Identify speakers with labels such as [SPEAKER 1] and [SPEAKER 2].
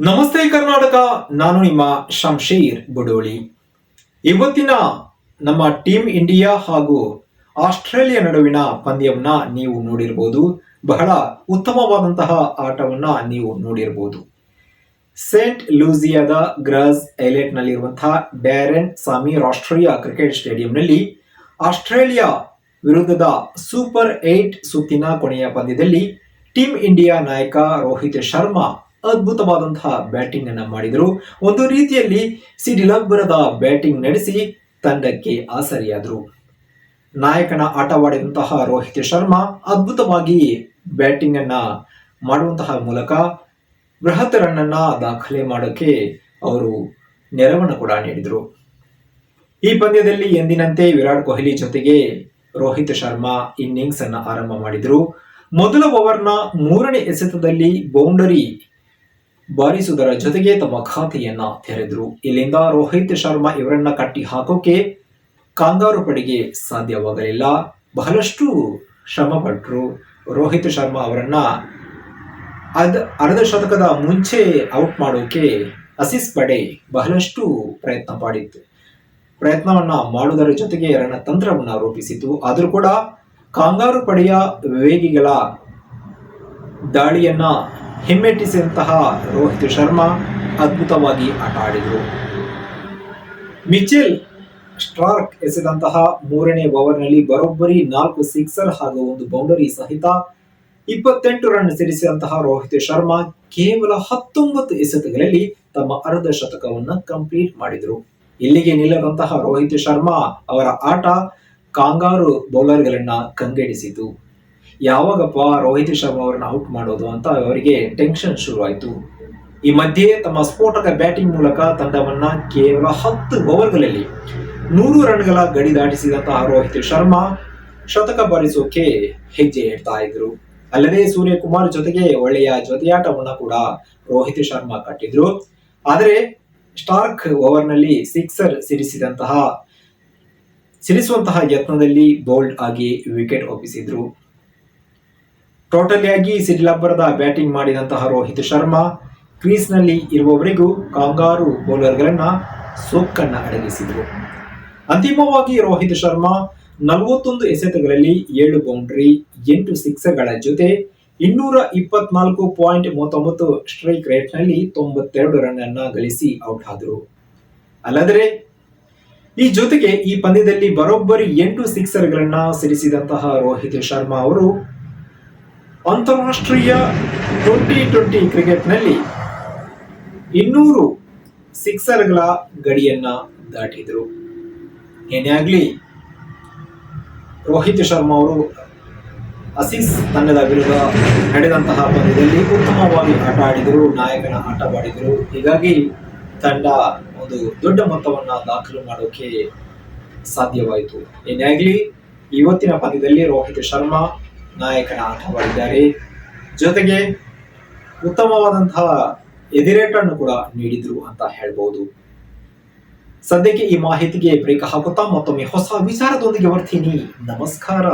[SPEAKER 1] ನಮಸ್ತೆ ಕರ್ನಾಟಕ, ನಾನು ನಿಮ್ಮ ಶಂಶೀರ್ ಬುಡೋಳಿ. ಇವತ್ತಿನ ನಮ್ಮ ಟೀಮ್ ಇಂಡಿಯಾ ಹಾಗೂ ಆಸ್ಟ್ರೇಲಿಯಾ ನಡುವಿನ ಪಂದ್ಯವನ್ನ ನೀವು ನೋಡಿರಬಹುದು ಬಹಳ ಉತ್ತಮವಾದಂತಹ ಆಟವನ್ನ ನೀವು ನೋಡಿರಬಹುದು ಸೇಂಟ್ ಲೂಸಿಯಾದ ಗ್ರಾಸ್ ಐಲೆಟ್ ನಲ್ಲಿರುವಂತಹ ಡ್ಯಾರೆನ್ ಸಾಮಿ ರಾಷ್ಟ್ರೀಯ ಕ್ರಿಕೆಟ್ ಸ್ಟೇಡಿಯಂನಲ್ಲಿ ಆಸ್ಟ್ರೇಲಿಯಾ ವಿರುದ್ಧದ ಸೂಪರ್ ಏಟ್ ಸುತ್ತಿನ ಕೊನೆಯ ಪಂದ್ಯದಲ್ಲಿ ಟೀಮ್ ಇಂಡಿಯಾ ನಾಯಕ ರೋಹಿತ್ ಶರ್ಮಾ ಅದ್ಭುತವಾದಂತಹ ಬ್ಯಾಟಿಂಗ್ ಅನ್ನ ಮಾಡಿದರು. ಒಂದು ರೀತಿಯಲ್ಲಿ ಸಿಡಿಲಬ್ಬರದ ಬ್ಯಾಟಿಂಗ್ ನಡೆಸಿ ತಂಡಕ್ಕೆ ಆಸರಿಯಾದರು. ನಾಯಕನ ಆಟವಾಡಿದಂತಹ ರೋಹಿತ್ ಶರ್ಮಾ ಅದ್ಭುತವಾಗಿ ಬ್ಯಾಟಿಂಗ್ ಅನ್ನ ಮಾಡುವಂತಹ ಮೂಲಕ ಬೃಹತ್ ರನ್ ದಾಖಲೆ ಮಾಡೋಕೆ ಅವರು ನೆರವನ್ನು ಕೂಡ ನೀಡಿದರು. ಈ ಪಂದ್ಯದಲ್ಲಿ ಎಂದಿನಂತೆ ವಿರಾಟ್ ಕೊಹ್ಲಿ ಜೊತೆಗೆ ರೋಹಿತ್ ಶರ್ಮಾ ಇನ್ನಿಂಗ್ಸ್ ಅನ್ನ ಆರಂಭ ಮಾಡಿದರು. ಮೊದಲ ಓವರ್ನ ಮೂರನೇ ಎಸೆತದಲ್ಲಿ ಬೌಂಡರಿ ಬಾರಿಸುವುದರ ಜೊತೆಗೆ ತಮ್ಮ ಖಾತೆಯನ್ನ ತೆರೆದ್ರು. ಇಲ್ಲಿಂದ ರೋಹಿತ್ ಶರ್ಮಾ ಇವರನ್ನ ಕಟ್ಟಿ ಹಾಕೋಕೆ ಕಾಂಗಾರು ಪಡೆಗೆ ಸಾಧ್ಯವಾಗಲಿಲ್ಲ. ಬಹಳಷ್ಟು ಶ್ರಮ ಪಟ್ಟರು ರೋಹಿತ್ ಶರ್ಮಾ ಅವರನ್ನ ಅದ ಅರ್ಧ ಶತಕದ ಮುಂಚೆ ಔಟ್ ಮಾಡೋಕೆ ಅಸಿಸ್ ಪಡೆ ಬಹಳಷ್ಟು ಪ್ರಯತ್ನ ಮಾಡಿತ್ತು. ಪ್ರಯತ್ನವನ್ನ ಮಾಡುವುದರ ಜೊತೆಗೆ ರಣ ತಂತ್ರವನ್ನ ರೂಪಿಸಿತು. ಆದರೂ ಕೂಡ ಕಾಂಗಾರು ಪಡೆಯ ವೇಗಿಗಳ ದಾಳಿಯನ್ನ ಹಿಮ್ಮೆಟ್ಟಿಸಿದಂತಹ ರೋಹಿತ್ ಶರ್ಮಾ ಅದ್ಭುತವಾಗಿ ಆಟ ಆಡಿದರು. ಮಿಚೆಲ್ ಸ್ಟಾರ್ಕ್ ಎಸೆದಂತಹ ಮೂರನೇ ಓವರ್ನಲ್ಲಿ ಬರೋಬ್ಬರಿ ನಾಲ್ಕು ಸಿಕ್ಸರ್ ಹಾಗೂ ಒಂದು ಬೌಂಡರಿ ಸಹಿತ ಇಪ್ಪತ್ತೆಂಟು ರನ್ ಸೇರಿಸಿದಂತಹ ರೋಹಿತ್ ಶರ್ಮಾ ಕೇವಲ ಹತ್ತೊಂಬತ್ತು ಎಸೆತಗಳಲ್ಲಿ ತಮ್ಮ ಅರ್ಧ ಶತಕವನ್ನು ಕಂಪ್ಲೀಟ್ ಮಾಡಿದರು. ಇಲ್ಲಿಗೆ ನಿಲ್ಲದಂತಹ ರೋಹಿತ್ ಶರ್ಮಾ ಅವರ ಆಟ ಕಾಂಗಾರು ಬೌಲರ್ಗಳನ್ನ ಕಂಗೆಡಿಸಿತು. ಯಾವಾಗಪ್ಪ ರೋಹಿತ್ ಶರ್ಮಾ ಅವ್ರನ್ನ ಔಟ್ ಮಾಡೋದು ಅಂತ ಅವರಿಗೆ ಟೆನ್ಷನ್ ಶುರುವಾಯಿತು. ಈ ಮಧ್ಯೆ ತಮ್ಮ ಸ್ಫೋಟಕ ಬ್ಯಾಟಿಂಗ್ ಮೂಲಕ ತಂಡವನ್ನ ಕೇವಲ ಹತ್ತು ಓವರ್ಗಳಲ್ಲಿ ನೂರು ರನ್ಗಳ ಗಡಿ ದಾಟಿಸಿದಂತಹ ರೋಹಿತ್ ಶರ್ಮಾ ಶತಕ ಬಾರಿಸೋಕೆ ಹೆಜ್ಜೆ ಇಡ್ತಾ ಇದ್ರು. ಅಲ್ಲದೆ ಸೂರ್ಯಕುಮಾರ್ ಜೊತೆಗೆ ಒಳ್ಳೆಯ ಜೊತೆಯಾಟವನ್ನ ಕೂಡ ರೋಹಿತ್ ಶರ್ಮಾ ಕಟ್ಟಿದ್ರು. ಆದರೆ ಸ್ಟಾರ್ಕ್ ಓವರ್ನಲ್ಲಿ ಸಿಕ್ಸರ್ ಸಿರಿಸಿದಂತಹ ಸಿರಿಸುವಂತಹ ಯತ್ನದಲ್ಲಿ ಬೋಲ್ಡ್ ಆಗಿ ವಿಕೆಟ್ ಒಪ್ಪಿಸಿದ್ರು. ಟೋಟಲಿಯಾಗಿ ಸಿಡಿಲಬ್ಬರದ ಬ್ಯಾಟಿಂಗ್ ಮಾಡಿದಂತಹ ರೋಹಿತ್ ಶರ್ಮಾ, ಕ್ರೀಸ್ನಲ್ಲಿ ಇರುವವರೆಗೂ ಕಾಂಗಾರು ಬೌಲರ್ಗಳನ್ನ ಸೋಕ್ಕನ್ನು ಅಡಗಿಸಿದರು. ಅಂತಿಮವಾಗಿ ರೋಹಿತ್ ಶರ್ಮಾ ನಲವತ್ತೊಂದು ಎಸೆತಗಳಲ್ಲಿ ಏಳು ಬೌಂಡ್ರಿ, ಎಂಟು ಸಿಕ್ಸರ್ಗಳ ಜೊತೆ ಇನ್ನೂರ ಇಪ್ಪತ್ನಾಲ್ಕು ಪಾಯಿಂಟ್ ಮೂವತ್ತೊಂಬತ್ತು ಸ್ಟ್ರೈಕ್ ರೇಟ್ನಲ್ಲಿ ತೊಂಬತ್ತೆರಡು ರನ್ ಅನ್ನ ಗಳಿಸಿ ಔಟ್ ಆದರು. ಅಲ್ಲದರೆ, ಈ ಜೊತೆಗೆ ಈ ಪಂದ್ಯದಲ್ಲಿ ಬರೋಬ್ಬರಿ ಎಂಟು ಸಿಕ್ಸರ್ಗಳನ್ನ ಸಿಡಿಸಿದಂತಹ ರೋಹಿತ್ ಶರ್ಮಾ ಅವರು ಅಂತಾರಾಷ್ಟ್ರೀಯ ಟ್ವೆಂಟಿ ಟ್ವೆಂಟಿ ಕ್ರಿಕೆಟ್ನಲ್ಲಿ ಇನ್ನೂರು ಸಿಕ್ಸರ್ಗಳ ಗಡಿಯನ್ನ ದಾಟಿದರು. ಏನೇ ಆಗಲಿ ರೋಹಿತ್ ಶರ್ಮಾ ಅವರು ಅಸೀಸ್ ತಂಡದ ವಿರುದ್ಧ ನಡೆದಂತಹ ಪಂದ್ಯದಲ್ಲಿ ಉತ್ತಮವಾಗಿ ಆಟ ಆಡಿದರು, ನಾಯಕನ ಆಟವಾಡಿದರು ಹೀಗಾಗಿ ತಂಡ ಒಂದು ದೊಡ್ಡ ಮೊತ್ತವನ್ನ ದಾಖಲು ಮಾಡೋಕೆ ಸಾಧ್ಯವಾಯಿತು. ಏನೇ ಆಗಲಿ ಇವತ್ತಿನ ಪಂದ್ಯದಲ್ಲಿ ರೋಹಿತ್ ಶರ್ಮಾ ನಾಯಕನ ಆಟವಾಡಿದ್ದಾರೆ. ಜೊತೆಗೆ ಉತ್ತಮವಾದಂತಹ ಎದಿರೇಟನ್ನು ಕೂಡ ನೀಡಿದ್ರು ಅಂತ ಹೇಳ್ಬಹುದು ಸದ್ಯಕ್ಕೆ ಈ ಮಾಹಿತಿಗೆ ಬ್ರೇಕ್ ಹಾಕುತ್ತಾ ಮತ್ತೊಮ್ಮೆ ಹೊಸ ವಿಚಾರದೊಂದಿಗೆ ಬರ್ತೀನಿ. ನಮಸ್ಕಾರ.